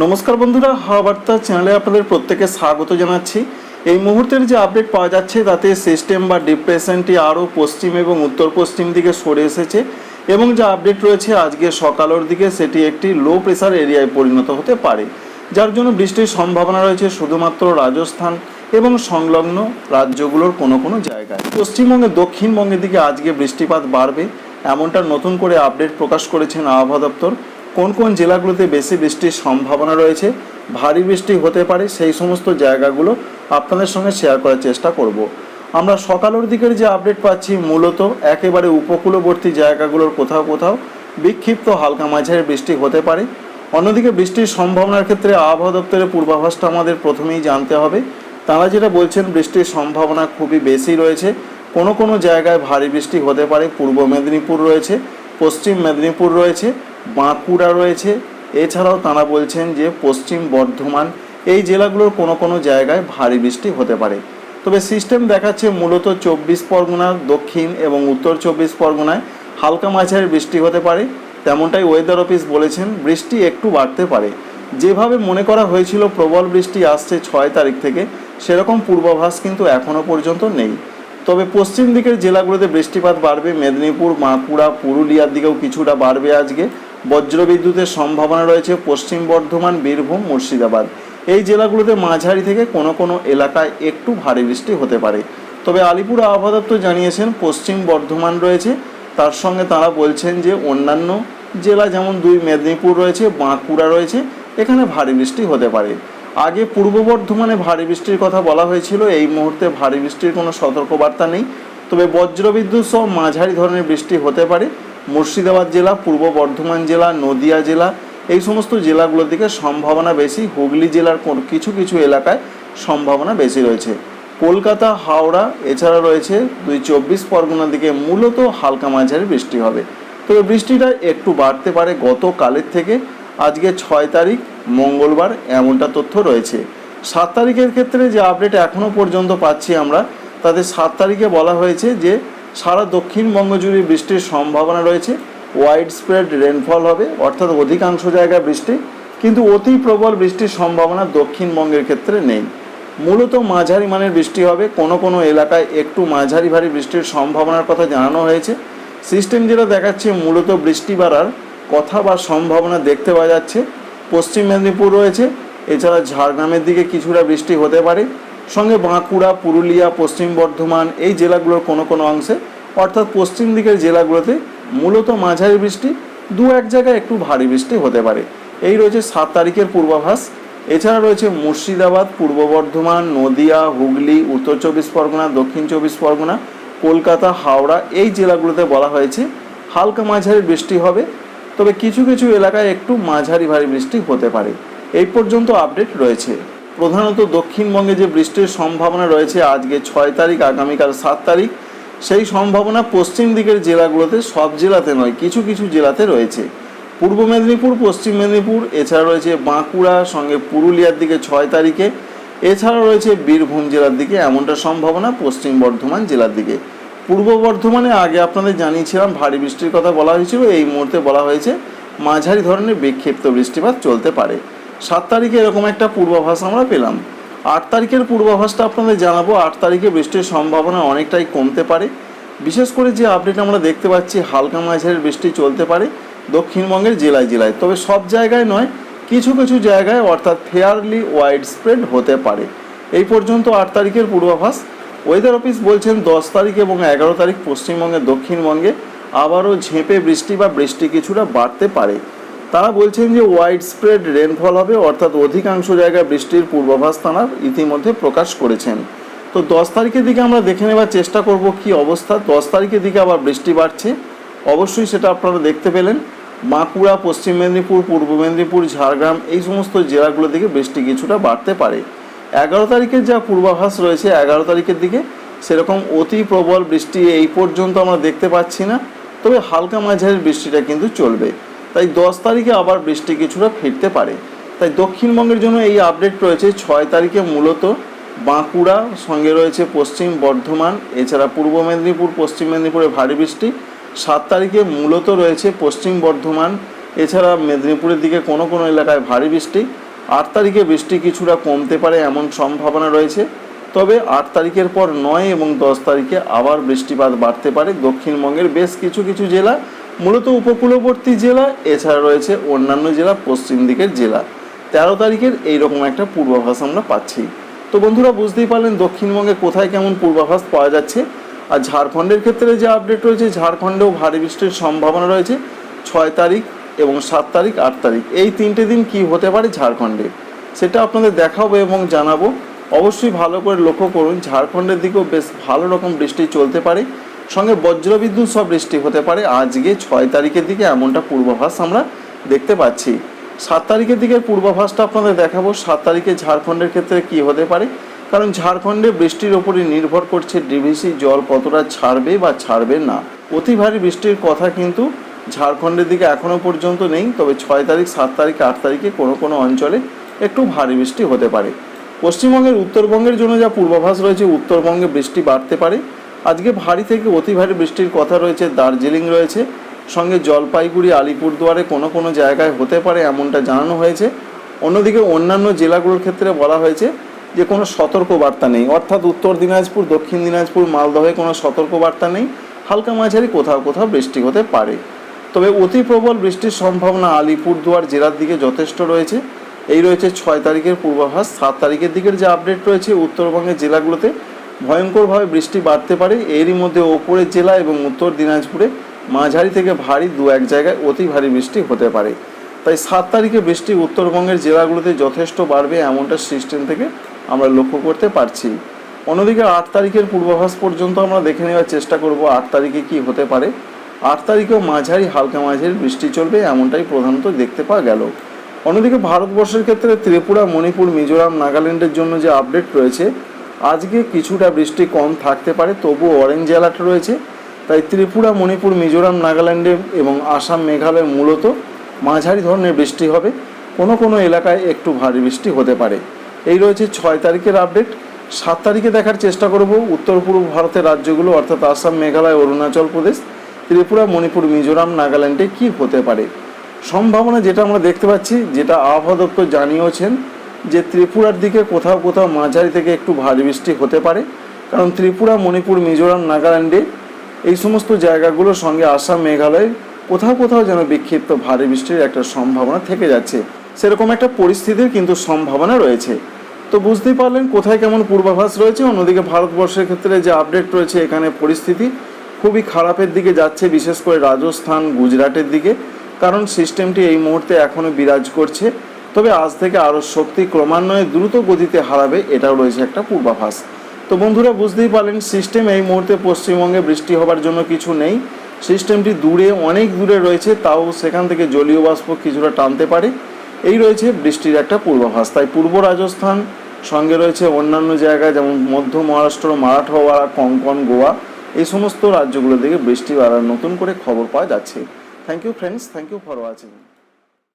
নমস্কার বন্ধুরা হাওয়া বার্তা চ্যানেলে আপনাদের প্রত্যেকে স্বাগত জানাচ্ছি। এই মুহূর্তের যে আপডেট পাওয়া যাচ্ছে, তাতে সিস্টেম বা ডিপ্রেশনটি আরও পশ্চিম এবং উত্তর পশ্চিম দিকে সরে এসেছে এবং যা আপডেট রয়েছে আজকে সকালের দিকে, সেটি একটি লো প্রেসার এরিয়ায় পরিণত হতে পারে। যার জন্য বৃষ্টির সম্ভাবনা রয়েছে শুধুমাত্র রাজস্থান এবং সংলগ্ন রাজ্যগুলোর কোনো কোনো জায়গায়। পশ্চিমবঙ্গে দক্ষিণবঙ্গের দিকে আজকে বৃষ্টিপাত বাড়বে, এমনটা নতুন করে আপডেট প্রকাশ করেছেন আবহাওয়া দপ্তর। কোন কোন জেলাগুলোতে বেশি বৃষ্টির সম্ভাবনা রয়েছে? ভারী বৃষ্টি হতে পারে, সেই সমস্ত জায়গাগুলো আপনাদের সঙ্গে শেয়ার করার চেষ্টা করব। আমরা সকালের দিকের যে আপডেট পাচ্ছি, মূলত একেবারে উপকূলবর্তী জায়গাগুলোর কোথাও কোথাও বিক্ষিপ্ত হালকা মাঝারি বৃষ্টি হতে পারে। অন্যদিকে বৃষ্টির সম্ভাবনার ক্ষেত্রে আবহাওয়া দপ্তরের পূর্বাভাসটা আমাদের প্রথমেই জানতে হবে। তারা যেটা বলছেন, বৃষ্টির সম্ভাবনা খুবই বেশি রয়েছে। কোনো কোনো জায়গায় ভারী বৃষ্টি হতে পারে, পূর্ব মেদিনীপুর রয়েছে, পশ্চিম মেদিনীপুর রয়েছে। বাঁকুড়া রয়েছে। এছাড়াও তারা বলছেন যে পশ্চিম বর্ধমান এই জেলাগুলোর কোনো কোনো জায়গায় ভারী বৃষ্টি হতে পারে। তবে সিস্টেম দেখাচ্ছে মূলত চব্বিশ পরগনার দক্ষিণ এবং উত্তর চব্বিশ পরগনায় হালকা মাঝারি বৃষ্টি হতে পারে। তেমনটাই ওয়েদার অফিস বলেছেন বৃষ্টি একটু বাড়তে পারে। যেভাবে মনে করা হয়েছিল প্রবল বৃষ্টি আসছে ছয় তারিখ থেকে, সেরকম পূর্বাভাস কিন্তু এখনও পর্যন্ত নেই। তবে পশ্চিম দিকের জেলাগুলোতে বৃষ্টিপাত বাড়বে। মেদিনীপুর, বাঁকুড়া, পুরুলিয়ার দিকেও কিছুটা বাড়বে আজকে। বজ্রবিদ্যুতের সম্ভাবনা রয়েছে পশ্চিম বর্ধমান, বীরভূম, মুর্শিদাবাদ। এই জেলাগুলোতে মাঝারি থেকে কোনো কোনো এলাকায় একটু ভারী বৃষ্টি হতে পারে। তবে আলিপুর আবহাওয়া দপ্তর জানিয়েছেন, পশ্চিম বর্ধমান রয়েছে। তার সঙ্গে তারা বলছেন যে অন্যান্য জেলা যেমন দুই মেদিনীপুর রয়েছে, বাঁকুড়া রয়েছে, এখানে ভারী বৃষ্টি হতে পারে। আগে পূর্ব বর্ধমানে ভারী বৃষ্টির কথা বলা হয়েছিল, এই মুহূর্তে ভারী বৃষ্টির কোনো সতর্কবার্তা নেই। তবে বজ্রবিদ্যুৎ সহ মাঝারি ধরনের বৃষ্টি হতে পারে। মুর্শিদাবাদ জেলা, পূর্ব বর্ধমান জেলা, নদিয়া জেলা, এই সমস্ত জেলাগুলোর দিকে সম্ভাবনা বেশি। হুগলি জেলার কিছু কিছু এলাকায় সম্ভাবনা বেশি রয়েছে। কলকাতা, হাওড়া, এছাড়া রয়েছে দুই চব্বিশ পরগনার দিকে মূলত হালকা মাঝারি বৃষ্টি হবে। তবে বৃষ্টিটা একটু বাড়তে পারে গতকালের থেকে। আজকে ছয় তারিখ, মঙ্গলবার এমনটা তথ্য রয়েছে। সাত তারিখের ক্ষেত্রে যে আপডেট এখনও পর্যন্ত পাচ্ছি আমরা, তাতে সাত তারিখে বলা হয়েছে যে সারা দক্ষিণবঙ্গ জুড়ে বৃষ্টির সম্ভাবনা রয়েছে। ওয়াইড স্প্রেড রেনফল হবে, অর্থাৎ অধিকাংশ জায়গায় বৃষ্টি, কিন্তু অতি প্রবল বৃষ্টির সম্ভাবনা দক্ষিণবঙ্গের ক্ষেত্রে নেই। মূলত মাঝারি মানের বৃষ্টি হবে, কোনো কোনো এলাকায় একটু মাঝারি ভারী বৃষ্টির সম্ভাবনার কথা জানানো হয়েছে। সিস্টেম যেটা দেখাচ্ছে, মূলত বৃষ্টি বাড়ার কথা বা সম্ভাবনা দেখতে পাওয়া যাচ্ছে। পশ্চিম মেদিনীপুর রয়েছে, এছাড়া ঝাড়গ্রামের দিকে কিছুটা বৃষ্টি হতে পারে। সঙ্গে বাঁকুড়া, পুরুলিয়া, পশ্চিম বর্ধমান এই জেলাগুলোর কোনো কোনো অংশে, অর্থাৎ পশ্চিম দিকের জেলাগুলোতে মূলত মাঝারি বৃষ্টি, দু এক জায়গায় একটু ভারী বৃষ্টি হতে পারে। এই রয়েছে সাত তারিখের পূর্বাভাস। এছাড়া রয়েছে মুর্শিদাবাদ, পূর্ব বর্ধমান, নদিয়া, হুগলি, উত্তর চব্বিশ পরগনা, দক্ষিণ চব্বিশ পরগনা, কলকাতা, হাওড়া এই জেলাগুলোতে বলা হয়েছে হালকা মাঝারি বৃষ্টি হবে। তবে কিছু কিছু এলাকায় একটু মাঝারি ভারী বৃষ্টি হতে পারে। এই পর্যন্ত আপডেট রয়েছে। প্রধানত দক্ষিণবঙ্গে যে বৃষ্টির সম্ভাবনা রয়েছে আজকে ছয় তারিখ, আগামীকাল সাত তারিখ, সেই সম্ভাবনা পশ্চিম দিকের জেলাগুলোতে সব জেলাতে নয়, কিছু কিছু জেলাতে রয়েছে। পূর্ব মেদিনীপুর, পশ্চিম মেদিনীপুর, এছাড়া রয়েছে বাঁকুড়া, সঙ্গে পুরুলিয়ার দিকে ছয় তারিখে, এছাড়া রয়েছে বীরভূম জেলার দিকে এমনটা সম্ভাবনা পশ্চিম বর্ধমান জেলার দিকে। পূর্ব বর্ধমানে আগে আপনাদের জানিয়েছিলাম, ভারী বৃষ্টির কথা বলা হয়েছিল, এই মুহূর্তে বলা হয়েছে মাঝারি ধরনের বিক্ষিপ্ত বৃষ্টিপাত চলতে পারে। সাত তারিখে এরকম একটা পূর্বাভাস আমরা পেলাম। আট তারিখের পূর্বাভাসটা আপনাদের জানাব। আট তারিখে বৃষ্টির সম্ভাবনা অনেকটাই কমতে পারে। বিশেষ করে যে আপডেট আমরা দেখতে পাচ্ছি, হালকা মাঝারি বৃষ্টি চলতে পারে দক্ষিণবঙ্গের জেলায় জেলায়। তবে সব জায়গায় নয়, কিছু কিছু জায়গায় অর্থাৎ ফেয়ারলি ওয়াইড স্প্রেড হতে পারে। এই পর্যন্ত আট তারিখের পূর্বাভাস। ওয়েদার অফিস বলছেন, দশ তারিখ এবং এগারো তারিখ পশ্চিমবঙ্গের দক্ষিণবঙ্গে আবারও ঝেঁপে বৃষ্টি বা বৃষ্টি কিছুটা বাড়তে পারে। তারা বলছেন যে ওয়াইড স্প্রেড রেনফল হবে, অর্থাৎ অধিকাংশ জায়গায় বৃষ্টির পূর্বাভাস তারা ইতিমধ্যে প্রকাশ করেছেন। তো দশ তারিখের দিকে আমরা দেখে নেবার চেষ্টা করব কি অবস্থা। দশ তারিখের দিকে আবার বৃষ্টি বাড়ছে। অবশ্যই সেটা আপনারা দেখতে পেলেন। বাঁকুড়া, পশ্চিম মেদিনীপুর, পূর্ব মেদিনীপুর, ঝাড়গ্রাম, এই সমস্ত জেলাগুলো থেকে বৃষ্টি কিছুটা বাড়তে পারে। এগারো তারিখের যা পূর্বাভাস রয়েছে এগারো তারিখের দিকে, সেরকম অতি প্রবল বৃষ্টি এই পর্যন্ত আমরা দেখতে পাচ্ছি না। তবে হালকা মাঝারি বৃষ্টিটা কিন্তু চলবে। তাই দশ তারিখে আবার বৃষ্টি কিছুটা ফিরতে পারে। তাই দক্ষিণবঙ্গের জন্য এই আপডেট রয়েছে। ছয় তারিখে মূলত বাঁকুড়া, সঙ্গে রয়েছে পশ্চিম বর্ধমান, এছাড়া পূর্ব মেদিনীপুর, পশ্চিম মেদিনীপুরে ভারী বৃষ্টি। সাত তারিখে মূলত রয়েছে পশ্চিম বর্ধমান, এছাড়া মেদিনীপুরের দিকে কোনো কোনো এলাকায় ভারী বৃষ্টি। আট তারিখে বৃষ্টি কিছুটা কমতে পারে এমন সম্ভাবনা রয়েছে। তবে আট তারিখের পর নয় এবং দশ তারিখে আবার বৃষ্টিপাত বাড়তে পারে। দক্ষিণবঙ্গের বেশ কিছু কিছু জেলা মূলত উপকূলবর্তী জেলা, এছাড়া রয়েছে অন্যান্য জেলা, পশ্চিম দিকের জেলা। তেরো তারিখের এইরকম একটা পূর্বাভাস আমরা পাচ্ছি। তো বন্ধুরা, বুঝতেই পারলেন দক্ষিণবঙ্গে কোথায় কেমন পূর্বাভাস পাওয়া যাচ্ছে। আর ঝাড়খণ্ডের ক্ষেত্রে যে আপডেট রয়েছে, ঝাড়খণ্ডেও ভারী বৃষ্টির সম্ভাবনা রয়েছে। ছয় তারিখ এবং সাত তারিখ, আট তারিখ, এই তিনটে দিন কি হতে পারে ঝাড়খণ্ডে? সেটা আপনাদের দেখাবো এবং জানাব। অবশ্যই ভালো করে লক্ষ্য করুন, ঝাড়খণ্ডের দিকেও বেশ ভালো রকম বৃষ্টি চলতে পারে। সঙ্গে বজ্রবিদ্যুৎ সব বৃষ্টি হতে পারে। আজকে ছয় তারিখের দিকে এমনটা পূর্বাভাস আমরা দেখতে পাচ্ছি। সাত তারিখের দিকের পূর্বাভাসটা আপনাদের দেখাবো। সাত তারিখে ঝাড়খণ্ডের ক্ষেত্রে কি হতে পারে? কারণ ঝাড়খণ্ডে বৃষ্টির ওপরই নির্ভর করছে ডিভিসি, জল কতটা ছাড়বে বা ছাড়বে না। অতি ভারী বৃষ্টির কথা কিন্তু ঝাড়খণ্ডের দিকে এখনও পর্যন্ত নেই। তবে ছয় তারিখ, সাত তারিখ, আট তারিখে কোনো কোনো অঞ্চলে একটু ভারী বৃষ্টি হতে পারে। পশ্চিমবঙ্গের উত্তরবঙ্গের জন্য যা পূর্বাভাস রয়েছে, উত্তরবঙ্গে বৃষ্টি বাড়তে পারে। আজকে ভারী থেকে অতি ভারী বৃষ্টির কথা রয়েছে, দার্জিলিং রয়েছে, সঙ্গে জলপাইগুড়ি, আলিপুরদুয়ারে কোনো কোনো জায়গায় হতে পারে এমনটা জানানো হয়েছে। অন্যদিকে অন্যান্য জেলাগুলোর ক্ষেত্রে বলা হয়েছে যে কোনো সতর্ক বার্তা নেই। অর্থাৎ উত্তর দিনাজপুর, দক্ষিণ দিনাজপুর, মালদহে কোনো সতর্ক বার্তা নেই। হালকা মাঝারি কোথাও কোথাও বৃষ্টি হতে পারে। তবে অতি প্রবল বৃষ্টির সম্ভাবনা আলিপুরদুয়ার জেলার দিকে যথেষ্ট রয়েছে। এই রয়েছে ছয় তারিখের পূর্বাভাস, সাত তারিখের দিকের যে আপডেট রয়েছে, উত্তরবঙ্গের জেলাগুলোতে ভয়ঙ্করভাবে বৃষ্টি বাড়তে পারে। এরই মধ্যে ওপরের জেলা এবং উত্তর দিনাজপুরে মাঝারি থেকে ভারী দু এক জায়গায় অতি ভারী বৃষ্টি হতে পারে। তাই সাত তারিখে বৃষ্টি উত্তরবঙ্গের জেলাগুলোতে যথেষ্ট বাড়বে এমনটা সিস্টেম থেকে আমরা লক্ষ্য করতে পারছি। অন্যদিকে আট তারিখের পূর্বাভাস পর্যন্ত আমরা দেখে নেওয়ার চেষ্টা করব আট তারিখে কি হতে পারে। আট তারিখেও মাঝারি, হালকা মাঝারি বৃষ্টি চলবে এমনটাই প্রধানত দেখতে পাওয়া গেল। অন্যদিকে ভারতবর্ষের ক্ষেত্রে ত্রিপুরা, মণিপুর, মিজোরাম, নাগাল্যান্ডের জন্য যে আপডেট রয়েছে আজকে কিছুটা বৃষ্টি কম থাকতে পারে, তবুও অরেঞ্জ অ্যালার্ট রয়েছে। তাই ত্রিপুরা, মণিপুর, মিজোরাম, নাগাল্যান্ডে এবং আসাম, মেঘালয় মূলত মাঝারি ধরনের বৃষ্টি হবে। কোনো কোনো এলাকায় একটু ভারী বৃষ্টি হতে পারে। এই রয়েছে ছয় তারিখের আপডেট সাত তারিখে দেখার চেষ্টা করব উত্তর পূর্ব ভারতের রাজ্যগুলো, অর্থাৎ আসাম, মেঘালয়, অরুণাচল প্রদেশ, ত্রিপুরা, মণিপুর, মিজোরাম, নাগাল্যান্ডে কি হতে পারে। সম্ভাবনা যেটা আমরা দেখতে পাচ্ছি, যেটা আবহাওয়া দপ্তর জানিয়েছেন যে ত্রিপুরার দিকে কোথাও কোথাও মাঝারি থেকে একটু ভারী বৃষ্টি হতে পারে, কারণ ত্রিপুরা, মণিপুর, মিজোরাম, নাগাল্যান্ডে এই সমস্ত জায়গাগুলোর সঙ্গে আসাম, মেঘালয় কোথাও কোথাও যেন বিক্ষিপ্ত ভারী বৃষ্টির একটা সম্ভাবনা থেকে যাচ্ছে। সেরকম একটা পরিস্থিতির কিন্তু সম্ভাবনা রয়েছে। তো বুঝতেই পারলেন কোথায় কেমন পূর্বাভাস রয়েছে, অন্যদিকে ভারতবর্ষের ক্ষেত্রে যে আপডেট রয়েছে এখানে পরিস্থিতি খুবই খারাপের দিকে যাচ্ছে, বিশেষ করে রাজস্থান, গুজরাটের দিকে, কারণ সিস্টেমটি এই মুহূর্তে এখনও বিরাজ করছে। তবে আজ থেকে আরও শক্তি ক্রমান্বয়ে দ্রুত গতিতে হারাবে এটাও রয়েছে একটা পূর্বাভাস। তো বন্ধুরা, বুঝতেই পারলেন সিস্টেম এই মুহূর্তে পশ্চিমবঙ্গে বৃষ্টি হবার জন্য কিছু নেই। সিস্টেমটি দূরে, অনেক দূরে রয়েছে, তাও সেখান থেকে জলীয় বাষ্প কিছুটা টানতে পারে। এই রয়েছে বৃষ্টির একটা পূর্বাভাস। তাই পূর্ব রাজস্থান, সঙ্গে রয়েছে অন্যান্য জায়গায় যেমন মধ্য মহারাষ্ট্র মারাঠওয়াড়া কঙ্কন, গোয়া, এই সমস্ত রাজ্যগুলো থেকে বৃষ্টি বাড়ার নতুন করে খবর পাওয়া যাচ্ছে। Thank you friends thank you for watching